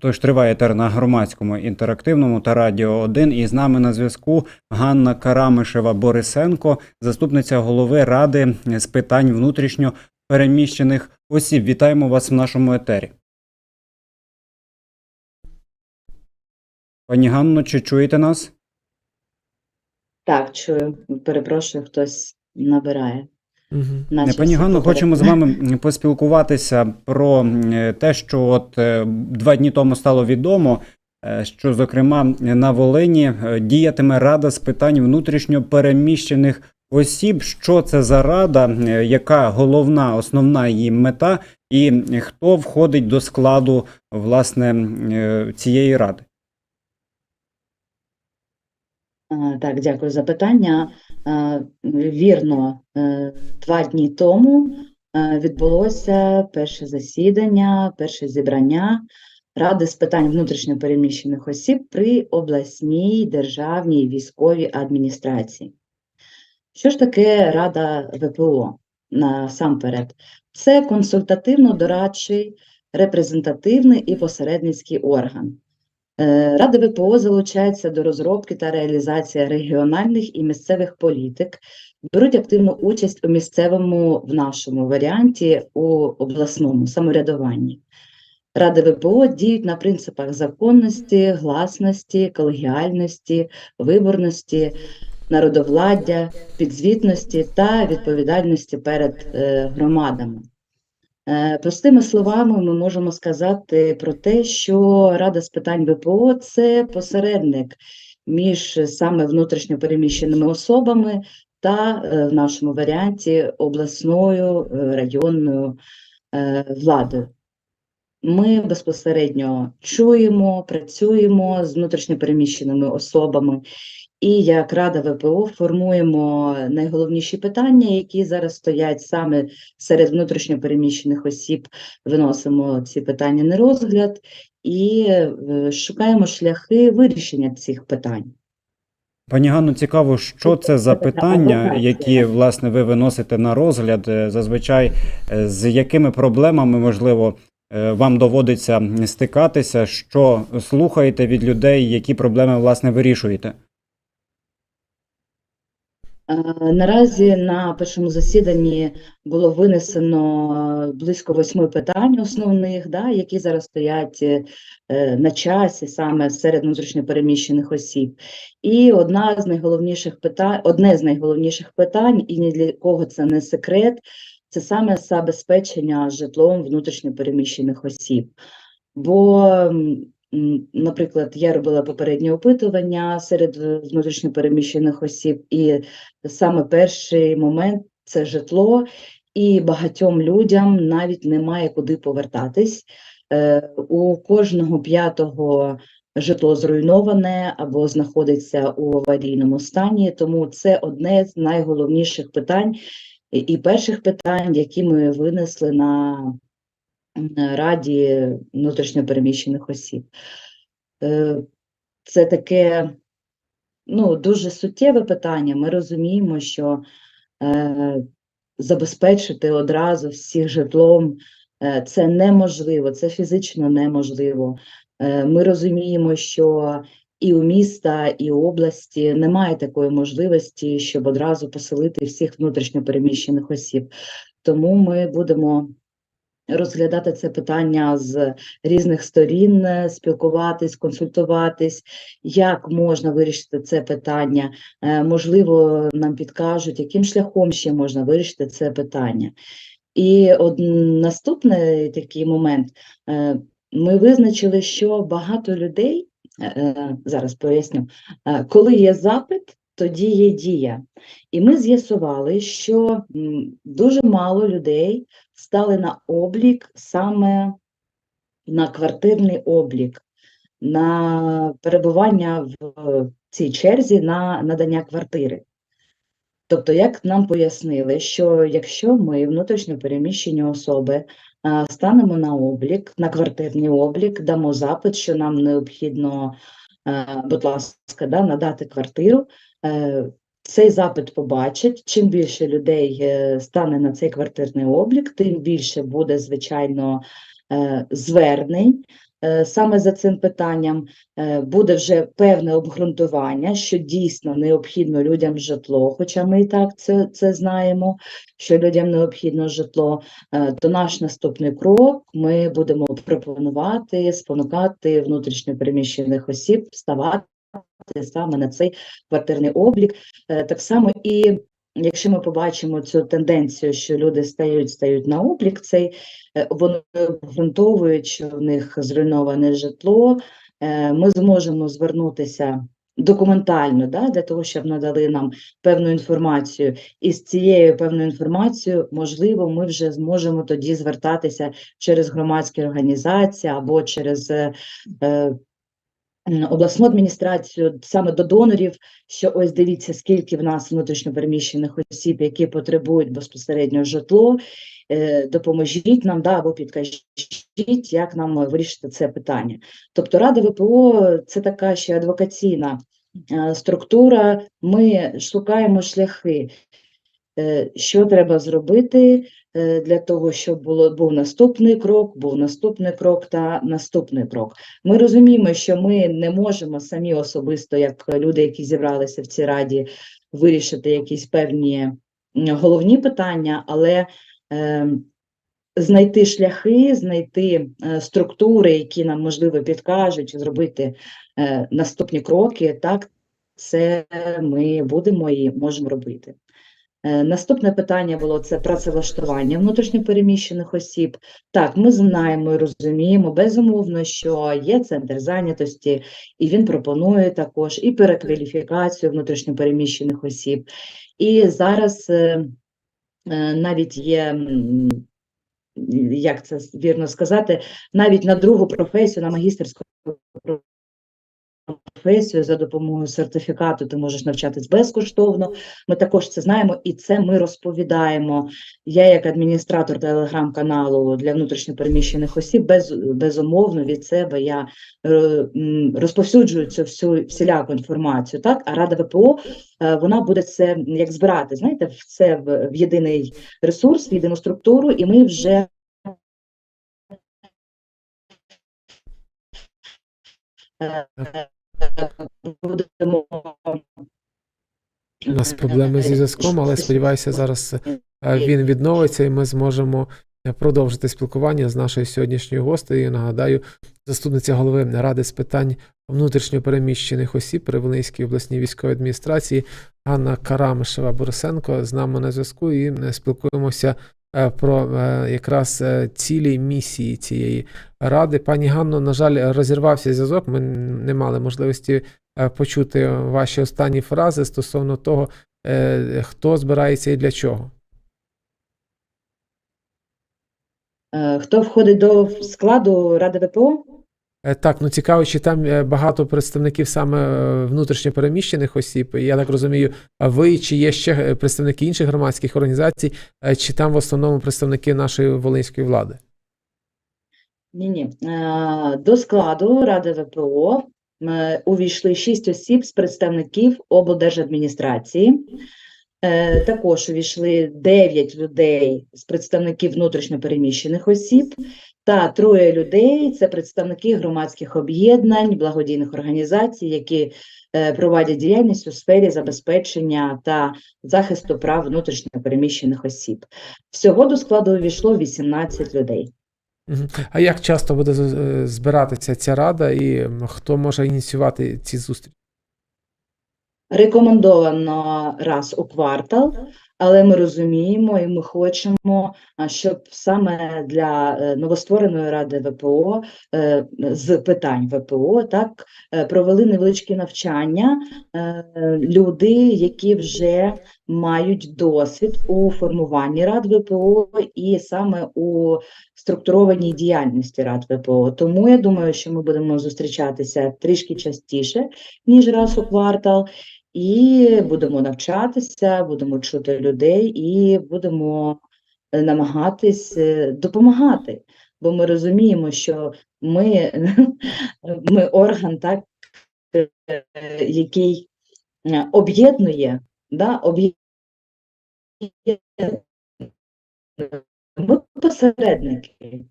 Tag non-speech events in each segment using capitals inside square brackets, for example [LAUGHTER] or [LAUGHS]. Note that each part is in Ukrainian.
Тож триває етер на громадському інтерактивному та радіо 1. І з нами на зв'язку Ганна Карамишева Борисенко, заступниця голови ради з питань внутрішньо переміщених осіб. Вітаємо вас в нашому етері. Пані Ганно, чи чуєте нас? Так, чую. Перепрошую, хтось набирає. Угу. Пані Ганно, хочемо з вами поспілкуватися про те, що от е, два дні тому стало відомо, е, що зокрема на Волині е, діятиме рада з питань внутрішньо переміщених осіб. Що це за рада, яка головна основна її мета, і хто входить до складу власне цієї ради? А, Так, дякую за питання. Вірно, е, два дні тому е, відбулося перше засідання, перше зібрання Ради з питань внутрішньо переміщених осіб при обласній державній військовій адміністрації. Що ж таке Рада ВПО насамперед? Це консультативно-дорадчий, репрезентативний і посередницький орган. Е, Рада ВПО залучається до розробки та реалізації регіональних і місцевих політик, беруть активну участь у місцевому, в нашому варіанті, у обласному самоврядуванні. Ради ВПО діють на принципах законності, гласності, колегіальності, виборності, народовладдя, підзвітності та відповідальності перед е, громадами. Е, Простими словами, ми можемо сказати про те, що Рада з питань ВПО це посередник між саме внутрішньо переміщеними особами та е, в нашому варіанті обласною е, районною владою. Ми безпосередньо чуємо, працюємо з внутрішньо переміщеними особами, і як Рада ВПО формуємо найголовніші питання, які зараз стоять саме серед внутрішньо переміщених осіб, виносимо ці питання на розгляд і е, шукаємо шляхи вирішення цих питань. Пані Ганно, цікаво, що це за питання, які власне ви виносите на розгляд. Е, Зазвичай е, з якими проблемами можливо вам доводиться стикатися, що слухаєте від людей, які проблеми власне вирішуєте? Е, Наразі на першому засіданні було винесено близько восьми питань основних, да, які зараз стоять е, на часі саме серед внутрішньопереміщених осіб. І одна з найголовніших питань, одне з найголовніших питань, і ні для кого це не секрет, це саме забезпечення житлом внутрішньопереміщених осіб. Бо Наприклад, я робила попереднє опитування серед е, внутрішньопереміщених осіб, і саме перший момент це житло, і багатьом людям навіть немає куди повертатись. Е, У кожного п'ятого житло зруйноване або знаходиться у аварійному стані, тому це одне з найголовніших питань і- перших питань, які ми винесли на Раді внутрішньопереміщених осіб. Е, Це таке ну, дуже суттєве питання. Ми розуміємо, що е, забезпечити одразу всіх житлом е, це неможливо, це фізично неможливо. Ми розуміємо, що і у міста, і у області немає такої можливості, щоб одразу поселити всіх внутрішньопереміщених осіб. Тому ми будемо розглядати це питання з різних сторін, е, спілкуватись, консультуватись, як можна вирішити це питання. Е, Можливо, нам підкажуть, яким шляхом ще можна вирішити це питання. І од... наступний такий момент. е, Ми визначили, що багато людей, зараз поясню, коли є запит, тоді є дія. І ми з'ясували, що дуже мало людей стали на облік саме на квартирний облік, на перебування в цій черзі на надання квартири. Тобто, як нам пояснили, що якщо ми, внутрішньо переміщені особи, станемо на облік, на квартирний облік, дамо запит, що нам необхідно, е, будь ласка, да, надати квартиру, е, цей запит побачать. Чим більше людей е, стане на цей квартирний облік, тим більше буде, звичайно, е, звернень е, саме за цим питанням е, буде вже певне обґрунтування, що дійсно необхідно людям житло, хоча ми і так це, це знаємо, що людям необхідно житло, е, то наш наступний крок ми будемо пропонувати, спонукати внутрішньопереміщених осіб вставати саме на цей квартирний облік. Е, Так само і якщо ми побачимо цю тенденцію, що люди стають, стають на облік цей, е, вони обґрунтовують, що в них зруйноване житло, е, ми зможемо звернутися документально да, для того, щоб надали нам певну інформацію. І з цією певною інформацією, можливо, ми вже зможемо тоді звертатися через громадські організації або через е, обласну адміністрацію саме до донорів, що ось дивіться, скільки в нас внутрішньопереміщених осіб, які потребують безпосередньо житло, е, допоможіть нам да, або підкажіть, як нам вирішити це питання. Тобто Рада ВПО це така ще адвокаційна е, структура. Ми шукаємо шляхи, е, що треба зробити е, для того, щоб було був наступний крок, був наступний крок та наступний крок. Ми розуміємо, що ми не можемо самі особисто, як люди, які зібралися в цій раді, вирішити якісь певні головні питання, але е, знайти шляхи, знайти е, структури, які нам можливо підкажуть, зробити е, наступні кроки, так це ми будемо і можемо робити. Е, Наступне питання було це працевлаштування внутрішньопереміщених осіб. Так, ми знаємо і розуміємо безумовно, що є центр зайнятості, і він пропонує також і перекваліфікацію внутрішньопереміщених осіб. І зараз е, е, навіть є, як це вірно сказати, навіть на другу професію, на магістерську професію за допомогою сертифікату ти можеш навчатись безкоштовно. Ми також це знаємо, і це ми розповідаємо. Я, як адміністратор телеграм-каналу для внутрішньопереміщених осіб, без, безумовно від себе я е, розповсюджую цю всю всіляку інформацію. Так, а Рада ВПО е, вона буде це як збирати, знаєте, це в, в єдиний ресурс, в єдину структуру, і ми вже. Будемо У нас проблеми зі зв'язком, але сподіваюся, зараз е, він відновиться і ми зможемо е, продовжити спілкування з нашою сьогоднішньою гостею. Нагадаю, заступниця голови Ради з питань внутрішньо переміщених осіб при Волинській обласній військовій адміністрації Ганна Карамишева Борисенко з нами на зв'язку і е, спілкуємося про е, якраз е, цілі місії цієї ради. Пані Ганно, на жаль, розірвався зв'язок. Ми не мали можливості е, почути ваші останні фрази стосовно того, е, хто збирається і для чого. Е, Хто входить до складу Ради ВПО? Е, Так, ну цікаво, чи там е, багато представників саме е, внутрішньо переміщених осіб. Я так розумію, ви чи є ще представники інших громадських організацій, чи там в основному представники нашої волинської влади? Ні, ні. До складу Ради ВПО увійшли шість осіб з представників облдержадміністрації. Також увійшли 9 людей з представників внутрішньопереміщених осіб та троє людей це представники громадських об'єднань, благодійних організацій, які е, проводять діяльність у сфері забезпечення та захисту прав внутрішньопереміщених осіб. Всього до складу увійшло 18 людей. А як часто буде е, збиратися ця рада, і хто може ініціювати ці зустрічі? Рекомендовано раз у квартал, але ми розуміємо і ми хочемо, щоб саме для е, новоствореної ради ВПО е, з питань ВПО так е, провели невеличкі навчання люди, які вже мають досвід у формуванні рад ВПО і саме у структурованій діяльності рад ВПО. Тому я думаю, що ми будемо зустрічатися трішки частіше, ніж раз у квартал. І будемо навчатися, будемо чути людей і будемо е, намагатись е, допомагати. Бо ми розуміємо, що ми, [LAUGHS] ми орган, так, е, який об'єднує, да, об'єднує. Ми посередники.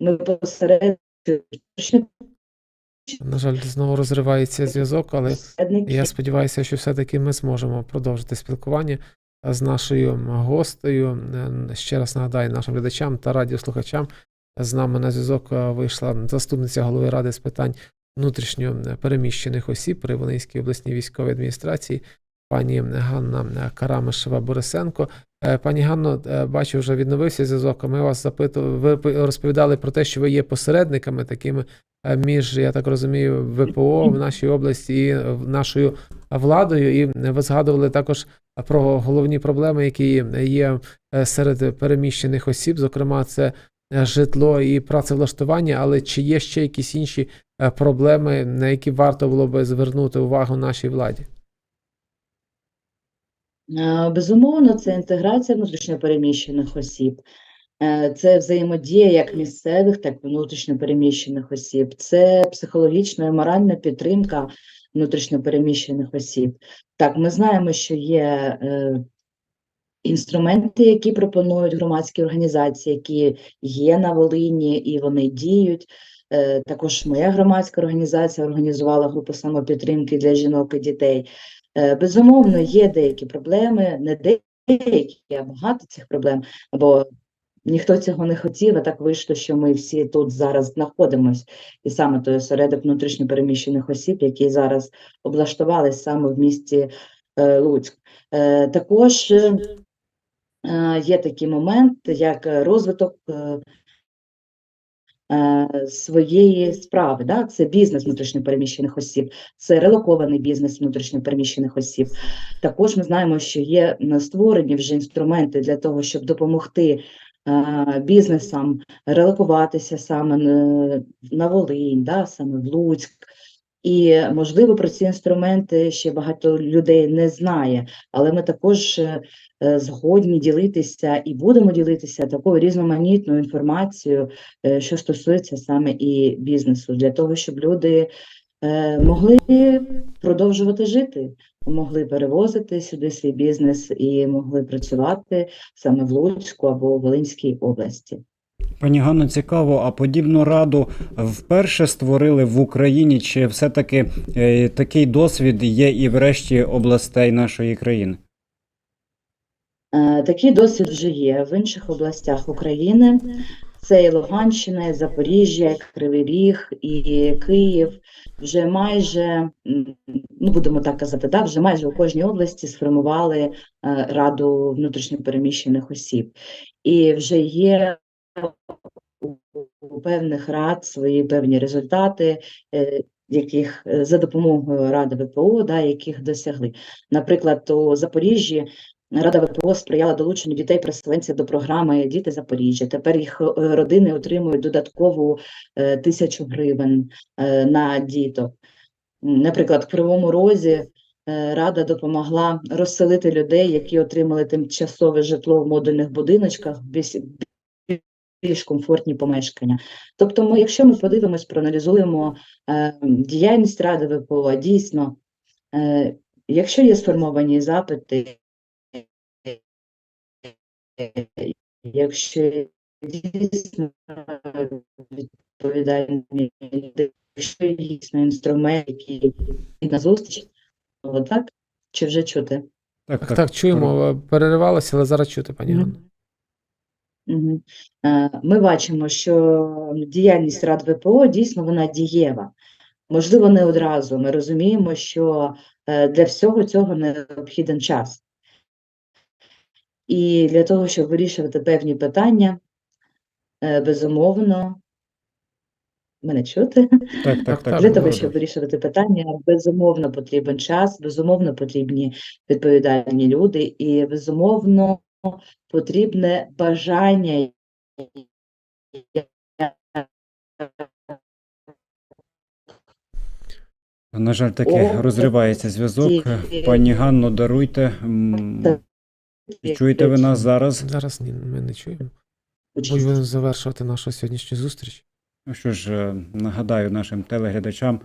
Ми посередники На жаль, знову розривається зв'язок, але. Я сподіваюся, що все-таки ми зможемо продовжити спілкування з нашою гостею. Е, Ще раз нагадаю нашим глядачам та радіослухачам. З нами на зв'язок е, вийшла заступниця голови ради з питань внутрішньо переміщених осіб при Волинській обласній військовій адміністрації, пані Ганна Карамишева Борисенко. Е, Пані Ганно, е, бачу, вже відновився зв'язок. Ми вас запитували, ви розповідали про те, що ви є посередниками такими е, між, я так розумію, ВПО в нашій області і нашою владою. І ви згадували також про головні проблеми, які є серед переміщених осіб, зокрема, це житло і працевлаштування. Але чи є ще якісь інші проблеми, на які варто було би звернути увагу нашій владі? Е, Безумовно, це інтеграція внутрішньопереміщених осіб, Е, це взаємодія як місцевих, так і внутрішньопереміщених осіб, це психологічна і моральна підтримка внутрішньопереміщених осіб. Так, ми знаємо, що є е, інструменти, які пропонують громадські організації, які є на Волині і вони діють. Також моя громадська організація організувала групу самопідтримки для жінок і дітей. Е, Безумовно, є деякі проблеми, не деякі, а багато цих проблем, бо ніхто цього не хотів, а так вийшло, що ми всі тут зараз знаходимось. І саме той осередок внутрішньопереміщених осіб, які зараз облаштувались саме в місті е, Луцьк. Е, Також є такий момент, як розвиток своєї справи. Да? Це бізнес внутрішньопереміщених осіб, це релокований бізнес внутрішньопереміщених осіб. Також ми знаємо, що є створені вже інструменти для того, щоб допомогти е, бізнесам релокуватися саме на, на Волинь, да? саме в Луцьк. І можливо про ці інструменти ще багато людей не знає, але ми також е, е, згодні ділитися і будемо ділитися такою різноманітною інформацією, е, що стосується саме і бізнесу, для того, щоб люди могли продовжувати жити, могли перевозити сюди свій бізнес і могли працювати саме в Луцьку або в Волинській області. Пані Ганно, цікаво, а подібну раду вперше створили в Україні, чи все-таки е, такий досвід є і в решті областей нашої країни? Е, Такий досвід вже є в інших областях України. Це і Луганщина, і Запоріжжя, Кривий Ріг, і Київ. Вже майже, ну будемо так казати, да, вже майже у кожній області сформували е, раду внутрішньопереміщених осіб. І вже є у- певних рад свої певні результати, е, яких е, за допомогою Ради ВПО, да, яких досягли. Наприклад, у Запоріжжі Рада ВПО сприяла долученню дітей-переселенців до програми Діти Запоріжжя. Тепер їх е, родини отримують додаткову тисячу гривень на діток. Наприклад, в Кривому Розі Рада допомогла розселити людей, які отримали тимчасове житло в модульних будиночках, більш, комфортні помешкання. Тобто, ми, якщо ми подивимось, проаналізуємо е, діяльність Ради ВПО, дійсно, е, якщо є сформовані запити, якщо дійсно відповідальні якщо є дійсно інструмент, який на зустріч, то так? Чи вже чути? Так, так, чуємо, переривалося, але зараз чути, пані Мгм. Е, Ми бачимо, що діяльність Рад ВПО дійсно вона дієва. Можливо, не одразу. Ми розуміємо, що е, для всього цього необхіден час. І для того, щоб вирішувати певні питання, е, безумовно, мене чути? Так, так, Так, так. Для того, щоб вирішувати питання, безумовно потрібен час, безумовно потрібні відповідальні люди, і безумовно потрібне бажання. На жаль, таки О, розривається зв'язок. Пані Ганно, даруйте. Чуєте ви нас зараз? Зараз ні, ми не чуємо. Будемо завершувати нашу сьогоднішню зустріч. Ну що ж, е, нагадаю нашим телеглядачам,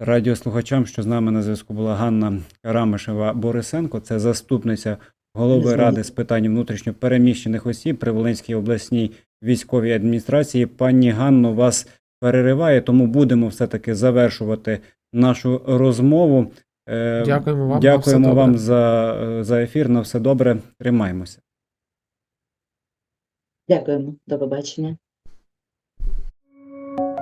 радіослухачам, що з нами на зв'язку була Ганна Карамишева Борисенко, це заступниця голови ради з питань внутрішньо переміщених осіб при Волинській обласній військовій адміністрації. Пані Ганно, вас перериває, тому будемо все-таки завершувати нашу розмову. Е, Дякуємо вам. на Дякуємо добре. вам за, за ефір. На все добре. Тримаємося. Дякуємо, до побачення.